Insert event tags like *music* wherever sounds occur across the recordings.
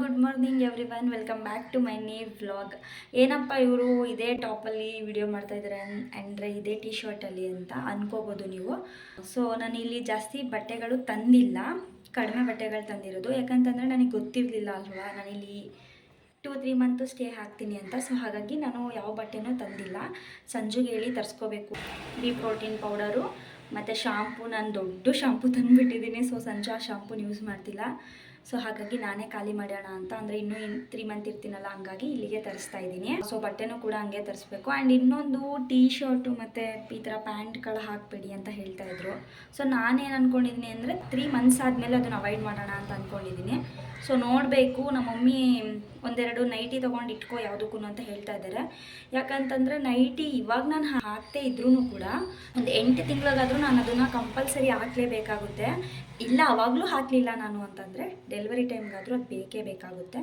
Good morning everyone welcome back to my ನೇ vlog ಏನಪ್ಪ ಇವರು ಇದೇ ಟಾಪಲ್ಲಿ ವಿಡಿಯೋ ಮಾಡ್ತಾ ಇದ್ದಾರೆ ಅಂದರೆ ಇದೇ ಟಿ ಶರ್ಟಲ್ಲಿ ಅಂತ ಅಂದ್ಕೋಬೋದು ನೀವು. ಸೊ ನಾನು ಇಲ್ಲಿ ಜಾಸ್ತಿ ಬಟ್ಟೆಗಳು ತಂದಿಲ್ಲ. ಕಡಿಮೆ ಬಟ್ಟೆಗಳು ತಂದಿರೋದು. ಯಾಕಂತಂದರೆ ನನಗೆ ಗೊತ್ತಿರಲಿಲ್ಲ ಅಲ್ವಾ? ನಾನಿಲ್ಲಿ ಟೂ ತ್ರೀ ಮಂತು ಸ್ಟೇ ಹಾಕ್ತೀನಿ ಅಂತ. ಸೊ ಹಾಗಾಗಿ ನಾನು ಯಾವ ಬಟ್ಟೆನೂ ತಂದಿಲ್ಲ. ಸಂಜೆಗೆ ಹೇಳಿ ತರಿಸ್ಕೋಬೇಕು. ಬಿ ಪ್ರೋಟೀನ್ ಪೌಡರು ಮತ್ತು ಶಾಂಪು ನಾನು ದೊಡ್ಡ ಶಾಂಪು ತಂದುಬಿಟ್ಟಿದ್ದೀನಿ ಸೊ ಸಂಜೆ ಆ ಶಾಂಪೂನ ಯೂಸ್ ಮಾಡ್ತಿಲ್ಲ. ಸೊ ಹಾಗಾಗಿ ನಾನೇ ಖಾಲಿ ಮಾಡೋಣ ಅಂತ ಅಂದರೆ ಇನ್ನೂ ಇನ್ ತ್ರೀ ಮಂತ್ ಇರ್ತೀನಲ್ಲ, ಹಂಗಾಗಿ ಇಲ್ಲಿಗೆ ತರಿಸ್ತಾ ಇದ್ದೀನಿ. ಸೊ ಬಟ್ಟೆನೂ ಕೂಡ ಹಂಗೆ ತರಿಸ್ಬೇಕು. ಆ್ಯಂಡ್ ಇನ್ನೊಂದು ಟೀ ಶರ್ಟು ಮತ್ತು ಈ ಥರ ಪ್ಯಾಂಟ್ಗಳು ಹಾಕಬೇಡಿ ಅಂತ ಹೇಳ್ತಾ ಇದ್ರು. ಸೊ ನಾನೇನು ಅಂದ್ಕೊಂಡಿದ್ದೀನಿ ಅಂದರೆ ತ್ರೀ ಮಂತ್ಸ್ ಆದಮೇಲೆ ಅದನ್ನು ಅವಾಯ್ಡ್ ಮಾಡೋಣ ಅಂತ ಅಂದ್ಕೊಂಡಿದ್ದೀನಿ ಸೊ ನೋಡಬೇಕು. ನಮ್ಮ ಮಮ್ಮಿ ಒಂದೆರಡು ನೈಟಿ ತೊಗೊಂಡು ಇಟ್ಕೋ ಯಾವುದಕ್ಕೂ ಅಂತ ಹೇಳ್ತಾ ಇದ್ದಾರೆ ಯಾಕಂತಂದರೆ ನೈಟಿ ಇವಾಗ ನಾನು ಹಾಕ್ತೇ ಇದ್ರೂ ಕೂಡ ಒಂದು ಎಂಟು ತಿಂಗಳಿಗಾದರೂ ನಾನು ಅದನ್ನು ಕಂಪಲ್ಸರಿ ಹಾಕಲೇಬೇಕಾಗುತ್ತೆ. ಇಲ್ಲ, ಅವಾಗಲೂ ಹಾಕಲಿಲ್ಲ ನಾನು ಅಂತಂದರೆ ಡೆಲಿವರಿ ಟೈಮ್ಗಾದರೂ ಅದು ಬೇಕೇ ಬೇಕಾಗುತ್ತೆ.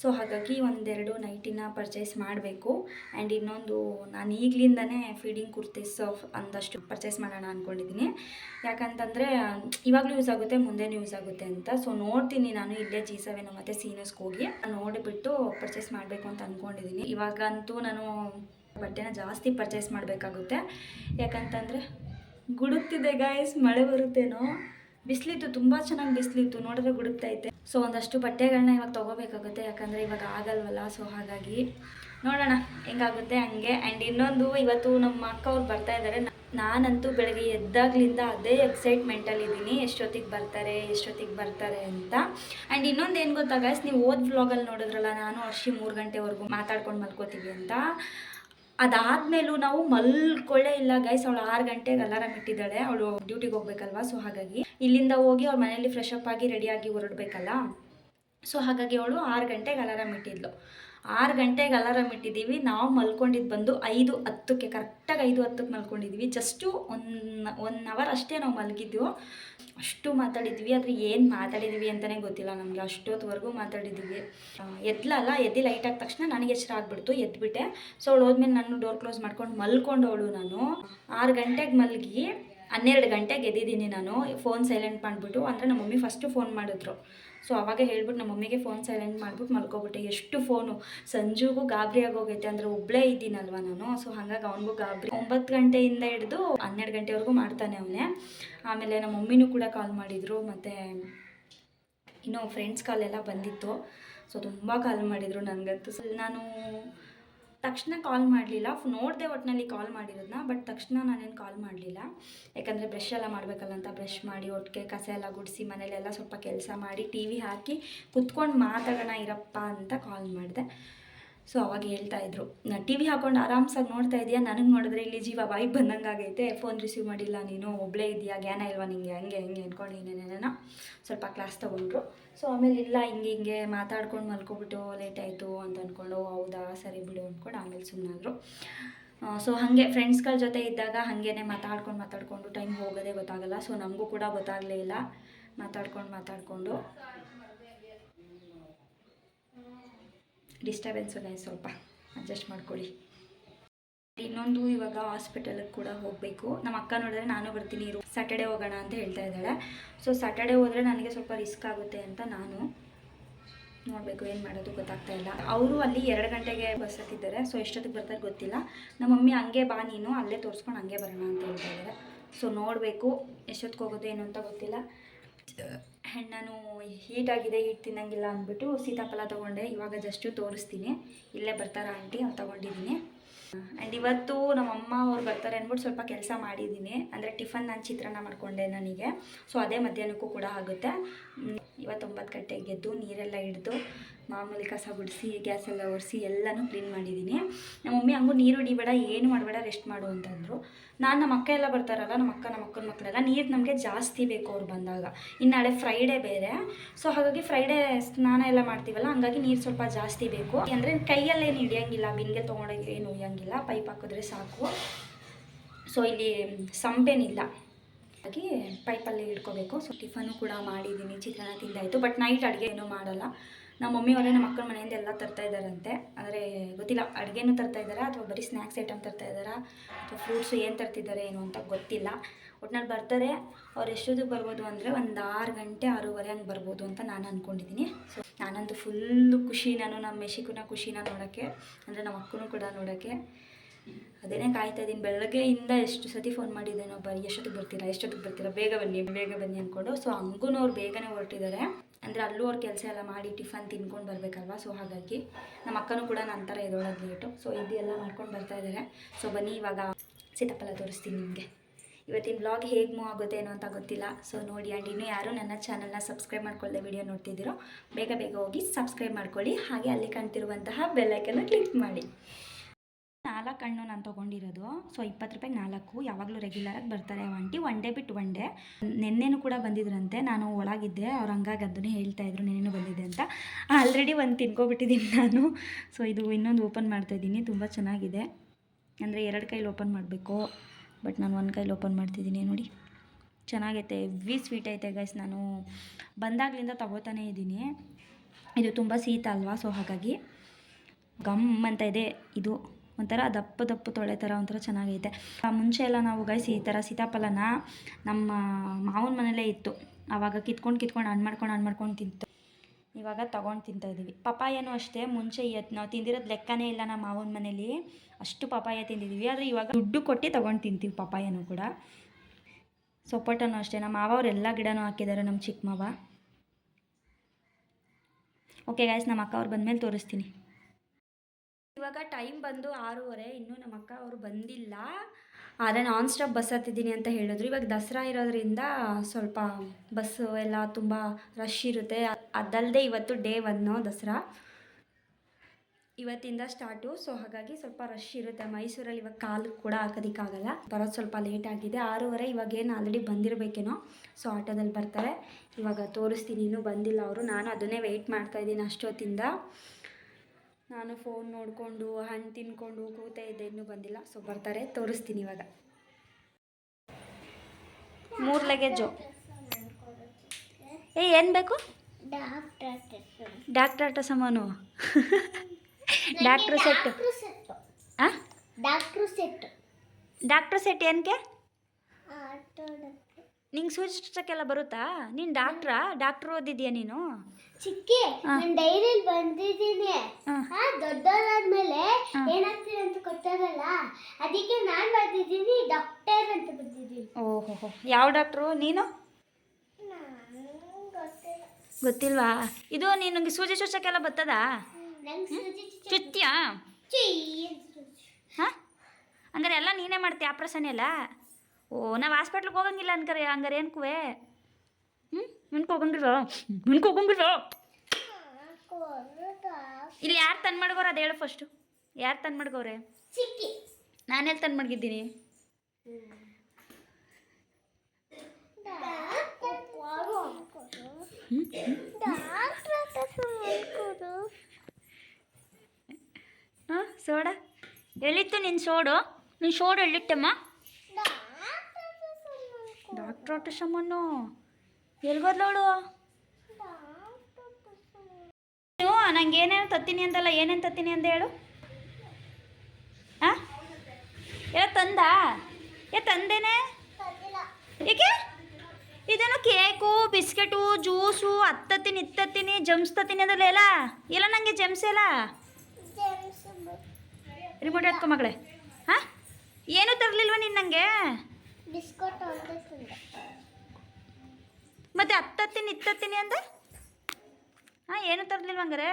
ಸೊ ಹಾಗಾಗಿ ಒಂದೆರಡು ನೈಟಿನ ಪರ್ಚೇಸ್ ಮಾಡಬೇಕು. ಆ್ಯಂಡ್ ಇನ್ನೊಂದು, ನಾನು ಈಗಲಿಂದನೇ ಫೀಡಿಂಗ್ ಕುರ್ತೀಸ್ ಅಂದಷ್ಟು ಪರ್ಚೇಸ್ ಮಾಡೋಣ ಅಂದ್ಕೊಂಡಿದ್ದೀನಿ ಯಾಕಂತಂದರೆ, ಇವಾಗಲೂ ಯೂಸ್ ಆಗುತ್ತೆ, ಮುಂದೆನೂ ಯೂಸ್ ಆಗುತ್ತೆ ಅಂತ. ಸೊ ನೋಡ್ತೀನಿ ನಾನು ಇಲ್ಲೇ ಜಿ ಸೆವೆನು ಮತ್ತು ಸೀನಸ್ಗೆ ಹೋಗಿ ನೋಡಿಬಿಟ್ಟು ಪರ್ಚೇಸ್ ಮಾಡಬೇಕು ಅಂತ ಅಂದ್ಕೊಂಡಿದ್ದೀನಿ ಇವಾಗಂತೂ ನಾನು ಬಟ್ಟೆನ ಜಾಸ್ತಿ ಪರ್ಚೇಸ್ ಮಾಡಬೇಕಾಗುತ್ತೆ. ಯಾಕಂತಂದರೆ ಗುಡುಕ್ತಿದೆ ಗಾಯಸ್ ಮಳೆ ಬರುತ್ತೇನೋ. ಬಿಸಿಲಿತ್ತು ತುಂಬ ಚೆನ್ನಾಗಿ ಬಿಸಿಲಿತ್ತು, ನೋಡಿದ್ರೆ ಗುಡುಕ್ತೈತೆ. ಸೊ ಒಂದಷ್ಟು ಬಟ್ಟೆಗಳನ್ನ ಇವಾಗ ತಗೋಬೇಕಾಗುತ್ತೆ, ಯಾಕಂದರೆ ಇವಾಗ ಆಗಲ್ವಲ್ಲ ಸೊ ಹಾಗಾಗಿ ನೋಡೋಣ ಹೆಂಗಾಗುತ್ತೆ ಹಂಗೆ. ಆ್ಯಂಡ್ ಇನ್ನೊಂದು, ಇವತ್ತು ನಮ್ಮ ಅಕ್ಕ ಅವ್ರು ಬರ್ತಾ ಇದ್ದಾರೆ. ನಾನಂತೂ ಬೆಳಗ್ಗೆ ಎದ್ದಾಗ್ಲಿಂದ ಅದೇ ಎಕ್ಸೈಟ್ಮೆಂಟಲ್ಲಿ ಇದ್ದೀನಿ. ಎಷ್ಟೊತ್ತಿಗೆ ಬರ್ತಾರೆ ಎಷ್ಟೊತ್ತಿಗೆ ಬರ್ತಾರೆ ಅಂತ. ಆ್ಯಂಡ್ ಇನ್ನೊಂದು ಏನು ಗೊತ್ತಾ ಗೈಸ್ ನೀವು ಓದ್ ವ್ಲಾಗಲ್ಲಿ ನೋಡಿದ್ರಲ್ಲ, ನಾನು ಅಷ್ಟೇ ಮೂರು ಗಂಟೆವರೆಗೂ ಮಾತಾಡ್ಕೊಂಡು ಮಲ್ಕೋತೀವಿ ಅಂತ. ಅದಾದ್ಮೇಲೂ ನಾವು ಮಲ್ಕೊಳ್ಳೇ ಇಲ್ಲ ಗೈಸ್ ಅವಳು ಆರು ಗಂಟೆಗೆ ಅಲಾರಾಮ್ ಇಟ್ಟಿದ್ದಾಳೆ. ಅವಳು ಡ್ಯೂಟಿಗೆ ಹೋಗ್ಬೇಕಲ್ವಾ? ಸೊ ಹಾಗಾಗಿ ಇಲ್ಲಿಂದ ಹೋಗಿ ಅವ್ರ ಮನೇಲಿ ಫ್ರೆಶ್ ಅಪ್ ಆಗಿ ರೆಡಿಯಾಗಿ ಹೊರಡ್ಬೇಕಲ್ಲ? ಸೊ ಹಾಗಾಗಿ ಅವಳು ಆರು ಗಂಟೆಗೆ ಅಲಾರಾಮ್ ಇಟ್ಟಿದ್ಲು. ಆರು ಗಂಟೆಗೆ ಅಲಾರಾಮ್ ಇಟ್ಟಿದ್ದೀವಿ. ನಾವು ಮಲ್ಕೊಂಡಿದ್ದು ಬಂದು ಐದು ಹತ್ತಕ್ಕೆ, ಕರೆಕ್ಟಾಗಿ ಐದು ಹತ್ತಕ್ಕೆ ಮಲ್ಕೊಂಡಿದ್ವಿ. ಜಸ್ಟು ಒನ್ ಒನ್ ಅವರ್ ಅಷ್ಟೇ ನಾವು ಮಲಗಿದ್ದೆವು ಅಷ್ಟು ಮಾತಾಡಿದ್ವಿ. ಆದರೆ ಏನು ಮಾತಾಡಿದ್ವಿ ಅಂತಲೇ ಗೊತ್ತಿಲ್ಲ ನಮಗೆ. ಅಷ್ಟೊತ್ತವರೆಗೂ ಮಾತಾಡಿದ್ವಿ. ಎದ್ಲಲ್ಲ, ಎದ್ದು ಲೈಟ್ ಆದ ತಕ್ಷಣ ನನಗೆ ಎಚ್ಚರ ಆಗ್ಬಿಡ್ತು. ಎದ್ಬಿಟ್ಟೆ. ಸೊ ಅವಳು ಹೋದ್ಮೇಲೆ ನಾನು ಡೋರ್ ಕ್ಲೋಸ್ ಮಾಡ್ಕೊಂಡು ಮಲ್ಕೊಂಡವಳು ನಾನು. ಆರು ಗಂಟೆಗೆ ಮಲಗಿ ಹನ್ನೆರಡು ಗಂಟೆಗೆ ಗೆದ್ದಿದ್ದೀನಿ ನಾನು ಫೋನ್ ಸೈಲೆಂಟ್ ಮಾಡಿಬಿಟ್ಟು, ಅಂದರೆ ನಮ್ಮ ಮಮ್ಮಿ ಫಸ್ಟು ಫೋನ್ ಮಾಡಿದ್ರು. ಸೊ ಅವಾಗ ಹೇಳ್ಬಿಟ್ಟು ನಮ್ಮ ಮಮ್ಮಿಗೆ ಫೋನ್ ಸೈಲೆಂಟ್ ಮಾಡ್ಬಿಟ್ಟು ಮಲ್ಕೊಬಿಟ್ಟೆ. ಎಷ್ಟು ಫೋನು ಸಂಜುಗೂ ಗಾಬರಿ ಆಗೋಗೈತೆ, ಅಂದರೆ ಒಬ್ಬಳೇ ಇದ್ದೀನಲ್ವ ನಾನು. ಸೊ ಹಾಗಾಗಿ ಅವನಿಗೂ ಗಾಬರಿ. ಒಂಬತ್ತು ಗಂಟೆಯಿಂದ ಹಿಡಿದು ಹನ್ನೆರಡು ಗಂಟೆವರೆಗೂ ಮಾಡ್ತಾನೆ ಅವನೇ. ಆಮೇಲೆ ನಮ್ಮ ಮಮ್ಮಿನೂ ಕೂಡ ಕಾಲ್ ಮಾಡಿದರು, ಮತ್ತು ಇನ್ನೂ ಫ್ರೆಂಡ್ಸ್ ಕಾಲ್ ಎಲ್ಲ ಬಂದಿತ್ತು. ಸೊ ತುಂಬ ಕಾಲ್ ಮಾಡಿದರು ನನಗಂತೂ ಸೊ ನಾನು ತಕ್ಷಣ ಕಾಲ್ ಮಾಡಲಿಲ್ಲ. ನೋಡಿದೆ ಒಟ್ಟಿನಲ್ಲಿ ಕಾಲ್ ಮಾಡಿರೋದನ್ನ ಬಟ್ ತಕ್ಷಣ ನಾನೇನು ಕಾಲ್ ಮಾಡಲಿಲ್ಲ. ಯಾಕಂದರೆ ಬ್ರಷ್ ಎಲ್ಲ ಮಾಡಬೇಕಲ್ಲ ಅಂತ ಬ್ರಷ್ ಮಾಡಿ, ಒಟ್ಟಿಗೆ ಕಸ ಎಲ್ಲ ಗುಡಿಸಿ, ಮನೇಲೆಲ್ಲ ಸ್ವಲ್ಪ ಕೆಲಸ ಮಾಡಿ, ಟಿ ವಿ ಹಾಕಿ ಕುತ್ಕೊಂಡು ಮಾತಾಡೋಣ ಇರಪ್ಪ ಅಂತ ಕಾಲ್ ಮಾಡಿದೆ. ಸೊ ಅವಾಗ ಹೇಳ್ತಾ ಇದ್ರು ನಾನು ಟಿ ವಿ ಹಾಕೊಂಡು ಆರಾಮ್ಸಾಗಿ ನೋಡ್ತಾ ಇದೆಯಾ? ನನಗೆ ನೋಡಿದ್ರೆ ಇಲ್ಲಿ ಜೀವ ಬಾಯಿಗೆ ಬಂದಂಗೆ ಆಗೈತೆ ಫೋನ್ ರಿಸೀವ್ ಮಾಡಿಲ್ಲ ನೀನು ಒಬ್ಬಳೇ ಇದೆಯಾ? ಜ್ಞಾನ ಇಲ್ವಾ ನಿಂಗೆ? ಹಂಗೆ, ಹಿಂಗೆ ಅಂದ್ಕೊಂಡು ಏನೇನೇನ ಸ್ವಲ್ಪ ಕ್ಲಾಸ್ ತೊಗೊಂಡ್ರು. ಸೊ ಆಮೇಲೆ ಇಲ್ಲ, ಹಿಂಗೆ ಹಿಂಗೆ ಮಾತಾಡ್ಕೊಂಡು ಮಲ್ಕೊಬಿಟ್ಟು ಲೇಟ್ ಆಯಿತು ಅಂತ ಅಂದ್ಕೊಂಡು ಹೌದಾ, ಸರಿ ಬಿಡು ಅಂದ್ಕೊಂಡು ಆಮೇಲೆ ಸುಮ್ಮನಾದ್ರು ಸೊ ಹಾಗೆ ಫ್ರೆಂಡ್ಸ್ಗಳ ಜೊತೆ ಇದ್ದಾಗ ಹಾಗೇನೆ ಮಾತಾಡ್ಕೊಂಡು ಮಾತಾಡಿಕೊಂಡು ಟೈಮ್ ಹೋಗೋದೇ ಗೊತ್ತಾಗಲ್ಲ. ಸೊ ನಮಗೂ ಕೂಡ ಗೊತ್ತಾಗಲೇ ಇಲ್ಲ. ಮಾತಾಡ್ಕೊಂಡು ಮಾತಾಡಿಕೊಂಡು ಡಿಸ್ಟರ್ಬೆನ್ಸು ಗೈಸ್ ಸ್ವಲ್ಪ ಅಡ್ಜಸ್ಟ್ ಮಾಡ್ಕೊಳ್ಳಿ. ಇನ್ನೊಂದು ಇವಾಗ ಹಾಸ್ಪಿಟಲ್ಗೆ ಕೂಡ ಹೋಗಬೇಕು. ನಮ್ಮ ಅಕ್ಕ ನೋಡಿದ್ರೆ ನಾನು ಬರ್ತೀನಿ, ಇರು. ಸ್ಯಾಟರ್ಡೆ ಹೋಗೋಣ ಅಂತ ಹೇಳ್ತಾ ಇದ್ದಾಳೆ. ಸೊ ಸ್ಯಾಟರ್ಡೆ ಹೋದರೆ ನನಗೆ ಸ್ವಲ್ಪ ರಿಸ್ಕ್ ಆಗುತ್ತೆ ಅಂತ ನಾನು ನೋಡಬೇಕು, ಏನು ಮಾಡೋದು ಗೊತ್ತಾಗ್ತಾ ಇಲ್ಲ. ಅವರು ಅಲ್ಲಿ ಎರಡು ಗಂಟೆಗೆ ಬಸ್ ಹತ್ತಿದ್ದಾರೆ. ಸೊ ಎಷ್ಟೊತ್ತಿಗೆ ಬರ್ತಾರೆ ಗೊತ್ತಿಲ್ಲ. ನಮ್ಮ ಮಮ್ಮಿ ಹಂಗೆ ಬಾ ನೀನು, ಅಲ್ಲೇ ತೋರಿಸ್ಕೊಂಡು ಹಂಗೆ ಬರೋಣ ಅಂತ ಹೇಳ್ತಾ ಇದ್ದಾರೆ. ಸೊ ನೋಡಬೇಕು ಎಷ್ಟೊತ್ತಿಗೆ ಹೋಗೋದು ಏನು ಅಂತ ಗೊತ್ತಿಲ್ಲ. ಆ್ಯಂಡ್ ನಾನು ಹೀಟಾಗಿದೆ ಹೀಟ್ ತಿನ್ನಂಗಿಲ್ಲ ಅಂದ್ಬಿಟ್ಟು ಸೀತಾಫಲ ತೊಗೊಂಡೆ. ಇವಾಗ ಜಸ್ಟು ತೋರಿಸ್ತೀನಿ. ಇಲ್ಲೇ ಬರ್ತಾರ ಆಂಟಿ? ಅವ್ರು ತೊಗೊಂಡಿದ್ದೀನಿ. ಆ್ಯಂಡ್ ಇವತ್ತು ನಮ್ಮ ಅಮ್ಮ ಅವ್ರು ಬರ್ತಾರೆ ಅಂದ್ಬಿಟ್ಟು ಸ್ವಲ್ಪ ಕೆಲಸ ಮಾಡಿದ್ದೀನಿ. ಅಂದರೆ ಟಿಫನ್ ನಾನು ಚಿತ್ರಾನ್ನ ಮಾಡಿಕೊಂಡೆ ನನಗೆ. ಸೊ ಅದೇ ಮಧ್ಯಾಹ್ನಕ್ಕೂ ಕೂಡ ಆಗುತ್ತೆ. ಮ್, ಇವತ್ತು ಒಂಬತ್ತು ಗಂಟೆಗೆ ಎದ್ದು ನೀರೆಲ್ಲ ಹಿಡಿದು ಮಾಮೂಲಿ ಕಸ ಗುಡಿಸಿ ಗ್ಯಾಸ್ ಎಲ್ಲ ಒರೆಸಿ ಎಲ್ಲನೂ ಕ್ಲೀನ್ ಮಾಡಿದ್ದೀನಿ. ನಮ್ಮ ಮಮ್ಮಿ ಹಂಗೂ ನೀರು ಹೊಡಿಬೇಡ ಏನು ಮಾಡಬೇಡ ರೆಸ್ಟ್ ಮಾಡು ಅಂತಂದರು. ನಾನು ನಮ್ಮ ಅಕ್ಕ ಎಲ್ಲ ಬರ್ತಾರಲ್ಲ ನಮ್ಮ ಅಕ್ಕ ನಮ್ಮ ಅಕ್ಕನ ಮಕ್ಕಳೆಲ್ಲ ನೀರು ನಮಗೆ ಜಾಸ್ತಿ ಬೇಕು ಅವ್ರು ಬಂದಾಗ. ಇನ್ನು ನಾಳೆ ಫ್ರೈಡೇ ಬೇರೆ. ಸೊ ಹಾಗಾಗಿ ಫ್ರೈಡೇ ಸ್ನಾನ ಎಲ್ಲ ಮಾಡ್ತೀವಲ್ಲ ಹಂಗಾಗಿ ನೀರು ಸ್ವಲ್ಪ ಜಾಸ್ತಿ ಬೇಕು. ಅಂದರೆ ಕೈಯಲ್ಲೇನು ಹಿಡಿಯಂಗಿಲ್ಲ ಬಿನ್ಗೆ ತೊಗೊಂಡೋಗಿ ಏನು ಒಯ್ಯಂಗಿಲ್ಲ ಪೈಪ್ ಹಾಕಿದ್ರೆ ಸಾಕು. ಸೊ ಇಲ್ಲಿ ಸಂಪೇನಿಲ್ಲ. ಹಾಗಾಗಿ ಪೈಪಲ್ಲಿ ಇಟ್ಕೋಬೇಕು. ಸೊ ಟಿಫನು ಕೂಡ ಮಾಡಿದ್ದೀನಿ. ಚಿತ್ರಾನ್ನ ತಿಂದಾಯಿತು. ಬಟ್ ನೈಟ್ ಅಡುಗೆ ಏನೂ ಮಾಡಲ್ಲ. ನಮ್ಮ ಮಮ್ಮಿ ಅವರೇ ನಮ್ಮ ಅಕ್ಕನ ಮನೆಯಿಂದ ಎಲ್ಲ ತರ್ತಾ ಇದ್ದಾರಂತೆ. ಅಂದರೆ ಗೊತ್ತಿಲ್ಲ. ಅಡುಗೆನೂ ತರ್ತಾ ಇದ್ದಾರಾ? ಅಥವಾ ಬರೀ ಸ್ನ್ಯಾಕ್ಸ್ ಐಟಮ್ ತರ್ತಾ ಇದ್ದಾರಾ? ಅಥವಾ ಫ್ರೂಟ್ಸು ಏನು ತರ್ತಿದ್ದಾರೆ ಏನು ಅಂತ ಗೊತ್ತಿಲ್ಲ. ಒಟ್ನಲ್ಲಿ ಬರ್ತಾರೆ. ಅವ್ರು ಎಷ್ಟೊತ್ತಿಗೆ ಬರ್ಬೋದು ಅಂದರೆ ಒಂದು ಆರು ಗಂಟೆ, ಆರೂವರೆ ಹಂಗೆ ಬರ್ಬೋದು ಅಂತ ನಾನು ಅಂದ್ಕೊಂಡಿದ್ದೀನಿ ಸೊ ನಾನಂತೂ ಫುಲ್ಲು ಖುಷಿ ನಾನು ನಮ್ಮ ಮೆಶಿಕುನ ಖುಷಿನ ನೋಡೋಕ್ಕೆ, ಅಂದರೆ ನಮ್ಮ ಅಕ್ಕನೂ ಕೂಡ ನೋಡೋಕ್ಕೆ ಅದೇನೇ ಕಾಯ್ತಾ ಇದ್ದೀನಿ, ಬೆಳಗ್ಗೆಯಿಂದ ಎಷ್ಟು ಸತಿ ಫೋನ್ ಮಾಡಿದ್ದೇನೋ ಬರೀ, ಎಷ್ಟೊತ್ತಿಗೆ ಬರ್ತೀರಾ ಎಷ್ಟೊತ್ತಿಗೆ ಬರ್ತೀರಾ, ಬೇಗ ಬನ್ನಿ ಬೇಗ ಬನ್ನಿ ಅಂದ್ಕೊಂಡು ಸೊ ಹಂಗೂ ಅವ್ರು ಬೇಗನೆ ಹೊರಟಿದ್ದಾರೆ. ಅಂದರೆ ಅಲ್ಲೂ ಅವ್ರ ಕೆಲಸ ಎಲ್ಲ ಮಾಡಿ ಟಿಫನ್ ತಿನ್ಕೊಂಡು ಬರಬೇಕಲ್ವ? ಸೊ ಹಾಗಾಗಿ ನಮ್ಮ ಅಕ್ಕನೂ ಕೂಡ ನನ್ನ ಥರ ಇದೊಳಗೆ ಲೇಟು ಸೊ ಇದೆಲ್ಲ ಮಾಡ್ಕೊಂಡು ಬರ್ತಾ ಇದ್ದಾರೆ. ಸೊ ಬನ್ನಿ, ಇವಾಗ ಸೀತಾಫಲ ತೋರಿಸ್ತೀನಿ ನಿಮಗೆ. ಇವತ್ತಿನ ಬ್ಲಾಗ್ ಹೇಗೆ ಮೂವ್ ಆಗುತ್ತೆ ಏನೋ ಅಂತ ಗೊತ್ತಿಲ್ಲ. ಸೊ ನೋಡಿ ಆ್ಯಂಡ್ ಇನ್ನೂ ಯಾರು ನನ್ನ ಚಾನಲ್ನ ಸಬ್ಸ್ಕ್ರೈಬ್ ಮಾಡ್ಕೊಳ್ಳದೆ ವಿಡಿಯೋ ನೋಡ್ತಿದ್ದೀರೋ, ಬೇಗ ಬೇಗ ಹೋಗಿ ಸಬ್ಸ್ಕ್ರೈಬ್ ಮಾಡ್ಕೊಳ್ಳಿ. ಹಾಗೆ ಅಲ್ಲಿ ಕಾಣ್ತಿರುವಂತಹ ಬೆಲ್ಲೈಕನ್ನು ಕ್ಲಿಕ್ ಮಾಡಿ. ನಾಲ್ಕು ಹಣ್ಣು ನಾನು ತೊಗೊಂಡಿರೋದು. ಸೊ ಇಪ್ಪತ್ತು ರೂಪಾಯಿಗೆ ನಾಲ್ಕು. ಯಾವಾಗಲೂ ರೆಗ್ಯುಲರಾಗಿ ಬರ್ತಾರೆ ಆಂಟಿ. ಒನ್ ಡೇ ಬಿಟ್ಟು ಒನ್ ಡೇ ನೆನ್ನೆನೂ ಕೂಡ ಬಂದಿದ್ರಂತೆ. ನಾನು ಒಳಗಿದ್ದೆ. ಅವ್ರು ಹಂಗಾಗಿ ಅದನ್ನೇ ಹೇಳ್ತಾ ಇದ್ರು. ನಿನ್ನೆನೂ ಬಂದಿದೆ ಅಂತ. ಆಲ್ರೆಡಿ ಒಂದು ತಿನ್ಕೊಬಿಟ್ಟಿದ್ದೀನಿ ನಾನು. ಸೊ ಇದು ಇನ್ನೊಂದು ಓಪನ್ ಮಾಡ್ತಾಯಿದ್ದೀನಿ ತುಂಬ ಚೆನ್ನಾಗಿದೆ. ಅಂದರೆ ಎರಡು ಕೈಲಿ ಓಪನ್ ಮಾಡಬೇಕು. ಬಟ್ ನಾನು ಒಂದು ಕೈಲಿ ಓಪನ್ ಮಾಡ್ತಿದ್ದೀನಿ. ನೋಡಿ. ಚೆನ್ನಾಗೈತೆ. ಹೆವಿ ಸ್ವೀಟ್ ಐತೆ ಗೈಸ್ ನಾನು ಬಂದಾಗಲಿಂದ ತೊಗೋತಾನೇ ಇದ್ದೀನಿ. ಇದು ತುಂಬ ಶೀತ ಅಲ್ವಾ? ಸೊ ಹಾಗಾಗಿ ಗಮ್ ಅಂತ ಇದೆ. ಇದು ಒಂಥರ ದಪ್ಪ ದಪ್ಪ ತೊಳೆ ಥರ ಒಂಥರ ಚೆನ್ನಾಗೈತೆ. ಮುಂಚೆ ಎಲ್ಲ ನಾವು ಗೈಸ್ ಈ ಥರ ಸೀತಾಫಲನ ನಮ್ಮ ಮಾವನ ಮನೇಲೇ ಇತ್ತು. ಆವಾಗ ಕಿತ್ಕೊಂಡು ಕಿತ್ಕೊಂಡು ಹಣ್ಣು ಮಾಡ್ಕೊಂಡು ಹಣ್ಣು ಮಾಡ್ಕೊಂಡು ತಿಂತು. ಇವಾಗ ತೊಗೊಂಡು ತಿಂತಾ ಇದ್ದೀವಿ ಅಷ್ಟೇ, ಮುಂಚೆ ಇವತ್ತು ನಾವು ತಿಂದಿರೋದು ಲೆಕ್ಕನೇ ಇಲ್ಲ ನಮ್ಮ ಮಾವನ ಮನೇಲಿ ಅಷ್ಟು ಪಪ್ಪಾಯ ತಿಂದಿದ್ದೀವಿ ಆದರೆ ಇವಾಗ ದುಡ್ಡು ಕೊಟ್ಟು ತೊಗೊಂಡು ತಿಂತೀವಿ ಪಪ್ಪಾಯನೂ ಕೂಡ. ಸೊಪ್ಪಟನೂ ಅಷ್ಟೇ. ನಮ್ಮ ಮಾವ ಎಲ್ಲ ಗಿಡನೂ ಹಾಕಿದ್ದಾರೆ ನಮ್ಮ ಚಿಕ್ಕ ಮಾವ. ಓಕೆ ಗಾಯ್ಸ್ ನಮ್ಮ ಅಕ್ಕ ಅವ್ರು ಬಂದಮೇಲೆ ತೋರಿಸ್ತೀನಿ. ಇವಾಗ ಟೈಮ್ ಬಂದು ಆರೂವರೆ, ಇನ್ನೂ ನಮ್ಮ ಅಕ್ಕ ಅವರು ಬಂದಿಲ್ಲ. ಆದರೆ ನಾನ್ ಸ್ಟಾಪ್ ಬಸ್ ಹತ್ತಿದ್ದೀನಿ ಅಂತ ಹೇಳಿದ್ರು. ಇವಾಗ ದಸರಾ ಇರೋದ್ರಿಂದ ಸ್ವಲ್ಪ ಬಸ್ ಎಲ್ಲ ತುಂಬ ರಶ್ ಇರುತ್ತೆ. ಅದಲ್ಲದೆ ಇವತ್ತು ಡೇ ಒನ್ನು ದಸರಾ. ಇವತ್ತಿಂದ ಸ್ಟಾರ್ಟು ಸೊ ಹಾಗಾಗಿ ಸ್ವಲ್ಪ ರಶ್ ಇರುತ್ತೆ. ಮೈಸೂರಲ್ಲಿ ಇವಾಗ ಕಾಲು ಕೂಡ ಹಾಕೋದಕ್ಕಾಗಲ್ಲ. ಬರೋದು ಸ್ವಲ್ಪ ಲೇಟ್ ಆಗಿದೆ. ಆರೂವರೆ, ಇವಾಗ ಏನು ಆಲ್ರೆಡಿ ಬಂದಿರಬೇಕೇನೋ. ಸೊ ಆಟೋದಲ್ಲಿ ಬರ್ತಾರೆ. ಇವಾಗ ತೋರಿಸ್ತೀನಿ. ಇನ್ನೂ ಬಂದಿಲ್ಲ ಅವರು. ನಾನು ಅದನ್ನೇ ವೆಯ್ಟ್ ಮಾಡ್ತಾ ಇದ್ದೀನಿ ಅಷ್ಟೊತ್ತಿಂದ. ನಾನು ಫೋನ್ ನೋಡಿಕೊಂಡು ಹಣ್ಣು ತಿನ್ಕೊಂಡು ಕೂತಾ ಇದ್ದೆ ಇನ್ನೂ ಬಂದಿಲ್ಲ. ಸೊ ಬರ್ತಾರೆ ತೋರಿಸ್ತೀನಿ ಇವಾಗ. ಮೂರು ಲಗೇಜು ಏ ಏನು ಬೇಕು? ಡಾಕ್ಟರ್ ಆಟ ಸಾಮಾನು. ಡಾಕ್ಟ್ರ್ ಸೆಟ್ ಹಾಂ ಡಾಕ್ಟ್ರು ಸೆಟ್ ಡಾಕ್ಟ್ರ್ ಸೆಟ್ ಏನಕ್ಕೆ ನಿಂಗೆ ಸೂಚಿಸೋಕ್ಕೆಲ್ಲ ಬರುತ್ತಾ? ನೀನು ಡಾಕ್ಟ್ರಾ ಡಾಕ್ಟರ್ ಓದಿದ್ಯಾ ನೀನು? ಚಿಕ್ಕಿ. ನಾನು ಡೈರಿಲಿ ಬಂದಿದ್ದೀನಿ. ದೊಡ್ಡವರಾದ್ಮೇಲೆ. ಏನಾಗ್ತೀರ ಅಂತ ಕೊಟ್ಟಾರಲ್ಲ ಅದಕ್ಕೆ ನಾನು ಬರ್ದಿದ್ದೀನಿ ಡಾಕ್ಟರ್ ಅಂತ ಬರ್ದಿದ್ದೀನಿ ಓಹೋ ಯಾವ ಡಾಕ್ಟ್ರು ನೀನು? ಗೊತ್ತಿಲ್ವಾ? ಇದು ನಿನಗೆ ಸೂಜಿ ಚುಚ್ಚಕ್ಕೆಲ್ಲ ಬರ್ತದಾ? ಚುತ್ಯ ಸೂಜಿ ಚುಚ್ಚ- ಚುತ್ತ್ಯಾ ಚೀ ಅಂತ ಹಾಂ? ಹಂಗಾರೆ ಎಲ್ಲ ನೀನೇ ಮಾಡ್ತೀಯ ಆಪ್ರೇಷನ್ ಎಲ್ಲ ಓ, ನಾವು ಹಾಸ್ಪಿಟ್ಲಿಗೆ ಹೋಗಂಗಿಲ್ಲ ಅನ್ಕರೆ, ಹಂಗಾರೆ ಏನ್ಕುವೆ? ಹ್ಞೂ ನಿನ್ಗೆ ಹೋಗಂಗಿಲ್ಲ ಮಿನ್ಕ್ ಹೋಗಂಗಿಲ್ಲ ಇಲ್ಲಿ ಯಾರು ತಂದು ಮಾಡ್ಗೋರು ಅದು ಹೇಳು ಫಸ್ಟು ಯಾರು ತಂದು ಮಾಡ್ಗವ್ರೆ ನಾನೆಲ್ಲಿ ತಂದು ಮಡಗಿದ್ದೀನಿ? ಹಾಂ ಸೋಡ? ಎಲ್ಲಿತ್ತು ನಿನ್ನ ಸೋಡು? ನಿನ್ನ ಸೋಡು ಎಲ್ಲಿಟ್ಟಮ್ಮ ಡಾಕ್ಟ್ರ್ ಆಟ ಸಾಮಾನು ಎಲ್ಗೋದ್ಲವಳು ನೀವು ನಂಗೆ ಏನೇನು ತತ್ತೀನಿ ಅಂತಲ್ಲ ಏನೇನು ತತ್ತೀನಿ ಅಂತ ಹೇಳು. ಹಾಂ ಏ ತಂದಾ? ಏ ತಂದೇನೆ? ಏಕೆ? ಇದೇನು ಕೇಕು ಬಿಸ್ಕೆಟು ಜ್ಯೂಸು ಹತ್ತತ್ತೀನಿ ಇತ್ತತ್ತೀನಿ ಜಮ್ಸ್ ತತ್ತೀನಿ ಅದಲ್ಲ ಎಲ್ಲ? ಎಲ್ಲ ನನಗೆ ಜಮ್ಸ್ ಎಲ್ಲ? ರಿಮೋಟ್ ಹಾಕೋ ಮಗಳೇ. ಹಾಂ ಏನೂ ತರಲಿಲ್ವ ನೀನು ನನಗೆ ಬಿಸ್ಕೊಟ್ ಅಂತ ಮತ್ತೆ ಹತ್ತತ್ತೀನಿ ಇತ್ತತ್ತೀನಿ ಅಂದ ಹಾಂ ಏನು ತರಲಿಲ್ವ ಹಂಗಾರೆ?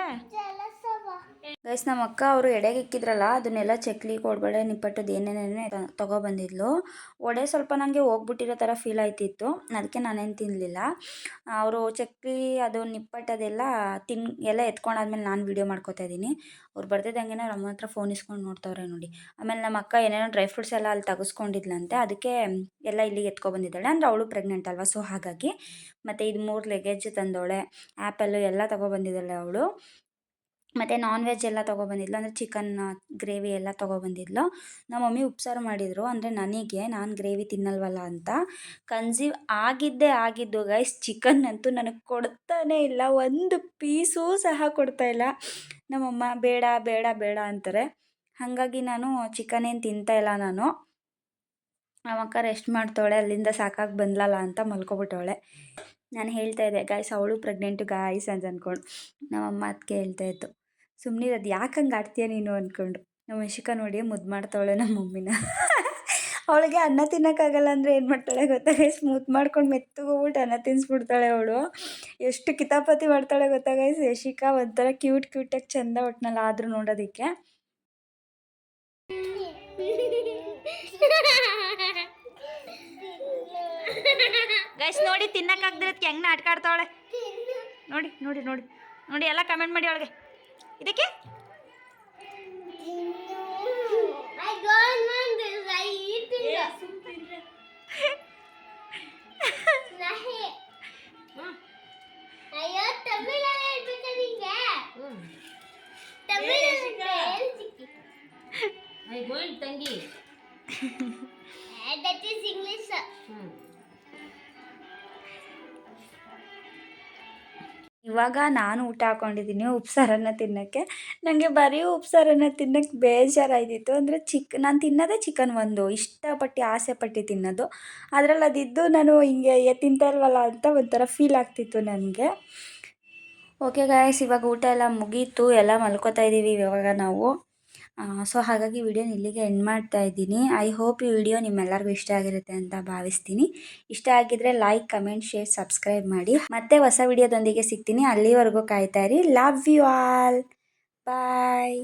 ಗೈಸ್ ನಮ್ಮ ಅಕ್ಕ ಅವರು ಎಡೆಗೆ ಇಕ್ಕಿದ್ರಲ್ಲ, ಅದನ್ನೆಲ್ಲ ಚಕ್ಲಿ ಕೊಡಬೇಡ ನಿಪ್ಪಟ್ಟದ್ದು ಏನೇನೇನೆ ತೊಗೊಬಂದಿದ್ಲು ಒಡೆ ಸ್ವಲ್ಪ ನನಗೆ ಹೋಗ್ಬಿಟ್ಟಿರೋ ಥರ ಫೀಲ್ ಆಯ್ತಿತ್ತು. ಅದಕ್ಕೆ ನಾನೇನು ತಿನ್ನಲಿಲ್ಲ ಅವರು ಚಕ್ಲಿ ಅದು ನಿಪ್ಪಟ್ಟದೆಲ್ಲ ತಿನ್, ಎಲ್ಲ ಎತ್ಕೊಂಡಾದ್ಮೇಲೆ ನಾನು ವೀಡಿಯೋ ಮಾಡ್ಕೋತಾ ಇದ್ದೀನಿ. ಅವ್ರು ಬರ್ತಿದ್ದಂಗೆ ನಮ್ಮ ಹತ್ರ ಫೋನ್ ಇಸ್ಕೊಂಡು ನೋಡ್ತಾವ್ರೆ ನೋಡಿ. ಆಮೇಲೆ ನಮ್ಮ ಅಕ್ಕ ಏನೇನೋ ಡ್ರೈ ಫ್ರೂಟ್ಸ್ ಎಲ್ಲ ಅಲ್ಲಿ ತೆಗೆಸ್ಕೊಂಡಿದ್ಲಂತೆ, ಅದಕ್ಕೆ ಎಲ್ಲ ಇಲ್ಲಿಗೆ ಎತ್ಕೊಬಂದಿದ್ದಾಳೆ ಅಂದರೆ ಅವಳು ಪ್ರೆಗ್ನೆಂಟ್ ಅಲ್ವಾ ಸೊ ಹಾಗಾಗಿ. ಮತ್ತು ಇದು ಮೂರು ಲಗೇಜ್ ತಂದೋಳೆ ಆ್ಯಪಲ್ಲು ಎಲ್ಲ ತೊಗೊಬಂದಿದ್ದಾಳೆ ಅವಳು. ಮತ್ತು ನಾನ್ ವೆಜ್ ಎಲ್ಲ ತೊಗೊಬಂದಿದ್ಲು, ಅಂದರೆ ಚಿಕನ್ ಗ್ರೇವಿ ಎಲ್ಲ ತೊಗೊಬಂದಿದ್ಲು. ನಮ್ಮ ಮಮ್ಮಿ ಉಪ್ಸಾರು ಮಾಡಿದರು, ಅಂದರೆ ನನಗೆ ನಾನು ಗ್ರೇವಿ ತಿನ್ನಲ್ವಲ್ಲ ಅಂತ. ಕನ್ಸೀವ್ ಆಗಿದ್ದೇ ಆಗಿದ್ದು ಗೈಸ್ ಚಿಕನ್ ಅಂತೂ ನನಗೆ ಕೊಡ್ತಾನೇ ಇಲ್ಲ, ಒಂದು ಪೀಸೂ ಸಹ ಕೊಡ್ತಾ ಇಲ್ಲ. ನಮ್ಮಮ್ಮ, ಬೇಡ ಬೇಡ ಬೇಡ ಅಂತಾರೆ. ಹಾಗಾಗಿ ನಾನು ಚಿಕನ್ ಏನು ತಿಂತಾ ಇಲ್ಲ ನಾನು. ಅವಕ್ಕ ರೆಸ್ಟ್ ಮಾಡ್ತಾಳೆ ಅಲ್ಲಿಂದ ಸಾಕಾಗಿ ಬಂದ್ಲಲ್ಲ ಅಂತ ಮಲ್ಕೊಬಿಟ್ಟವಳೆ. ನಾನು ಹೇಳ್ತಾ ಇದ್ದೆ ಗಾಯ್ಸ್ ಅವಳು ಪ್ರೆಗ್ನೆಂಟು ಗಾಯ್ಸ್ ಅಂತ ಅಂದ್ಕೊಂಡು ನಮ್ಮಮ್ಮ ಅದಕ್ಕೆ ಹೇಳ್ತಾ ಇತ್ತು. ಸುಮ್ಮನೆ ಅದು ಯಾಕೆ ಹಂಗೆ ಆಡ್ತೀಯ ನೀನು ಅಂದ್ಕೊಂಡು ನಮ್ಮ ಯಶಿಕಾ ನೋಡಿ ಮುದ್ದು ಮಾಡ್ತಾವಳೆ ನಮ್ಮ ಮಮ್ಮಿನ. *laughs* ಅವಳಿಗೆ ಅನ್ನ ತಿನ್ನೋಕ್ಕಾಗಲ್ಲ ಅಂದರೆ ಏನು ಮಾಡ್ತಾಳೆ ಗೊತ್ತಾ ಸ್ಮೂತ್ ಮಾಡ್ಕೊಂಡು ಮೆತ್ತಗೋಗ್ಬಿಟ್ಟು ಅನ್ನ ತಿನ್ನಿಸ್ಬಿಡ್ತಾಳೆ ಅವಳು. ಎಷ್ಟು ಕಿತಾಪತಿ ಮಾಡ್ತಾಳೆ ಗೊತ್ತಾ ಯಶಿಕಾ ಒಂಥರ ಕ್ಯೂಟ್ ಕ್ಯೂಟಾಗಿ ಚಂದ ಒಟ್ಟಿನಲ್ಲ ಆದರೂ ನೋಡೋದಕ್ಕೆ. ಗೈಸ್ ನೋಡಿ ತಿನ್ನಕ್ಕಾಗ್ದಿರೋದಕ್ಕೆ ಹೆಂಗೆ ನಾಟಕ ಆಡ್ತಾವಳೆ? ನೋಡಿ ನೋಡಿ ನೋಡಿ. ನೋಡಿ, ಎಲ್ಲ ಕಮೆಂಟ್ ಮಾಡಿ ಅವಳಿಗೆ. ಇದಕ್ಕೆ I don't want this. ಇವಾಗ ನಾನು ಊಟ ಹಾಕೊಂಡಿದ್ದೀನಿ, ಉಪ್ಸಾರನ್ನ ತಿನ್ನೋಕ್ಕೆ. ನನಗೆ ಬರೀ ಉಪ್ಸಾರನ್ನ ತಿನ್ನೋಕ್ಕೆ ಬೇಜಾರಾಯ್ತಿತ್ತು. ಅಂದರೆ ಚಿಕ್, ನಾನು ತಿನ್ನೋದೇ ಚಿಕನ್ ಒಂದು, ಇಷ್ಟಪಟ್ಟು ಆಸೆಪಟ್ಟು ತಿನ್ನೋದು. ಅದರಲ್ಲಿ ಅದಿದ್ದು ನಾನು ಹಿಂಗೆ ತಿಂತಾ ಇಲ್ವಲ್ಲ ಅಂತ ಒಂಥರ ಫೀಲ್ ಆಗ್ತಿತ್ತು ನನಗೆ. ಓಕೆ ಗಾಯಸ್ ಇವಾಗ ಊಟ ಎಲ್ಲ ಮುಗೀತು, ಎಲ್ಲ ಮಲ್ಕೋತಾ ಇದ್ದೀವಿ ಇವಾಗ ನಾವು. ಸೊ ಹಾಗಾಗಿ ವಿಡಿಯೋನ ಇಲ್ಲಿಗೆ ಎಂಡ್ ಮಾಡ್ತಾ ಇದ್ದೀನಿ. ಐ ಹೋಪ್ ಈ ವಿಡಿಯೋ ನಿಮ್ಮೆಲ್ಲರಿಗೂ ಇಷ್ಟ ಆಗಿರುತ್ತೆ ಅಂತ ಭಾವಿಸ್ತೀನಿ. ಇಷ್ಟ ಆಗಿದ್ರೆ ಲೈಕ್ ಕಮೆಂಟ್ ಶೇರ್ ಸಬ್ಸ್ಕ್ರೈಬ್ ಮಾಡಿ. ಮತ್ತೆ ಹೊಸ ವಿಡಿಯೋದೊಂದಿಗೆ ಸಿಗ್ತೀನಿ. ಅಲ್ಲಿವರೆಗೂ ಕಾಯ್ತಾ ಇರಿ. Love you all bye